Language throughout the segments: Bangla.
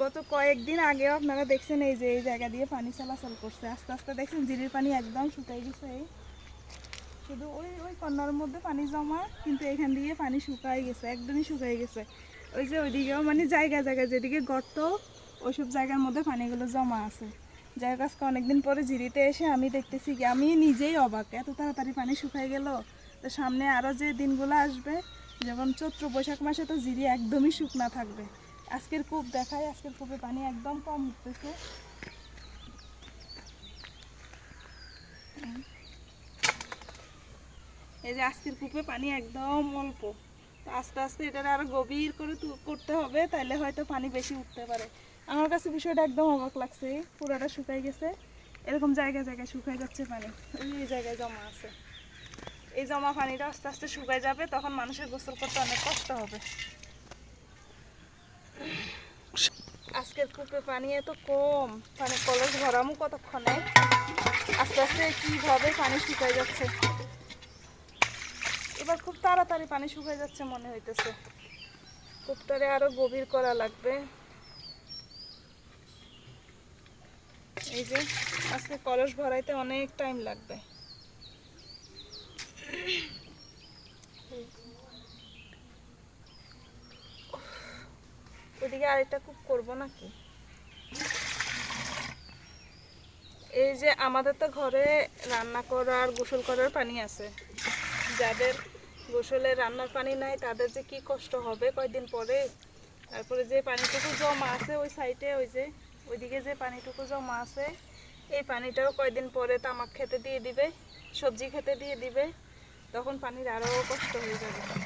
গত কয়েকদিন আগেও আপনারা দেখছেন এই যে, এই জায়গা দিয়ে পানি চলাচল করছে। আস্তে আস্তে দেখছেন জিরির পানি একদম শুকাই গেছে। শুধু ওই ওই কর্নার মধ্যে পানি জমা, কিন্তু এখান দিয়ে পানি শুকাই গেছে, একদমই শুকাই গেছে। ওই যে ওইদিকেও মানে জায়গা জায়গা, যেদিকে গর্ত, ওইসব জায়গার মধ্যে পানিগুলো জমা আছে। যাই হোক অনেকদিন পরে জিরিতে এসে আমি দেখতেছি কি, আমি নিজেই অবাক, এত তাড়াতাড়ি পানি শুকাই গেল। তো সামনে আরও যে দিনগুলো আসবে, যেমন চৈত্র বৈশাখ মাসে তো জিরি একদমই শুকনা থাকবে। আজকের কূপ দেখায়, আজকের কূপে পানি একদম কম উঠতেছে। এই যে আজকের কূপে পানি একদম অল্প। আস্তে আস্তে এটা আরও গভীর করে করতে হবে তাহলে হয়তো পানি বেশি উঠতে পারে। আমার কাছে বিষয়টা একদম অবাক লাগছে, পুরাটা শুকাই গেছে। এরকম জায়গায় জায়গায় শুকাই যাচ্ছে পানি। এই জায়গায় জমা আছে। এই জমা পানিটা আস্তে আস্তে শুকাই যাবে, তখন মানুষের গোসল করতে অনেক কষ্ট হবে। আজকের কূপে পানি এত কম মানে কলস ভরামু কতক্ষণে? আস্তে আস্তে কীভাবে পানি শুকাই যাচ্ছে? এবার খুব তাড়াতাড়ি পানি শুকাই যাচ্ছে মনে হইতেছে। কূপটারে আরও গভীর করা লাগবে। এই যে, আজকে কলস ভরাইতে অনেক টাইম লাগবে। ওইদিকে আরেকটা কূপ করব নাকি? এই যে আমাদের তো ঘরে রান্না করার গোসল করার পানি আছে। যাদের গোসলে রান্নার পানি নাই, তাদের যে কি কষ্ট হবে কয়দিন পরে? তারপরে যে পানিটুকু জমা আছে ওই সাইডে ওই যে, ওইদিকে যে পানিটুকু জমা আছে, এই পানিটাও কয়দিন পরে তামাক খেতে দিয়ে দিবে, সবজি খেতে দিয়ে দিবে, তখন পানির আরও কষ্ট হয়ে যাবে।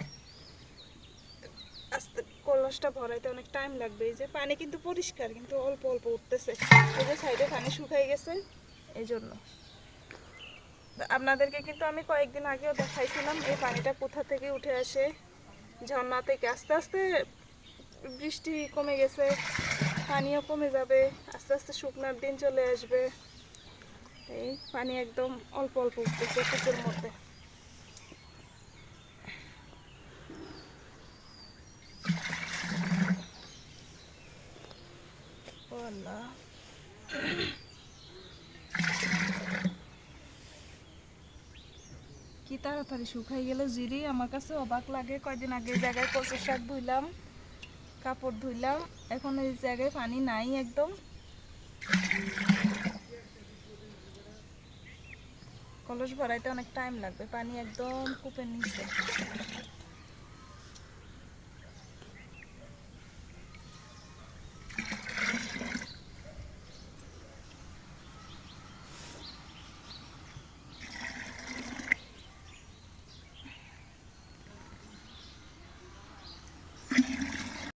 কলসটা ভরাইতে অনেক টাইম লাগবে। এই যে পানি কিন্তু পরিষ্কার, কিন্তু অল্প অল্প উঠতেছে। এই যে সাইডে পানি শুকাই গেছে এই জন্য আপনাদেরকে কিন্তু আমি কয়েকদিন আগেও দেখাইছিলাম এই পানিটা কোথা থেকে উঠে আসে। ঝর্ণা থেকে আস্তে আস্তে বৃষ্টি কমে গেছে, পানিও কমে যাবে, আস্তে আস্তে শুকনার দিন চলে আসবে। এই পানি একদম অল্প অল্প উঠতেছে কুচের মধ্যে। আল্লাহ। কি তাড়াতাড়ি শুকাই গেল জিরি, আমার কাছে অবাক লাগে। কয়দিন আগে জায়গায় কচুর শাক ধুইলাম, কাপড় ধুইলাম, এখন এই জায়গায় পানি নাই একদম। কলস ভরাইতে অনেক টাইম লাগবে, পানি একদম কূপের নিচে।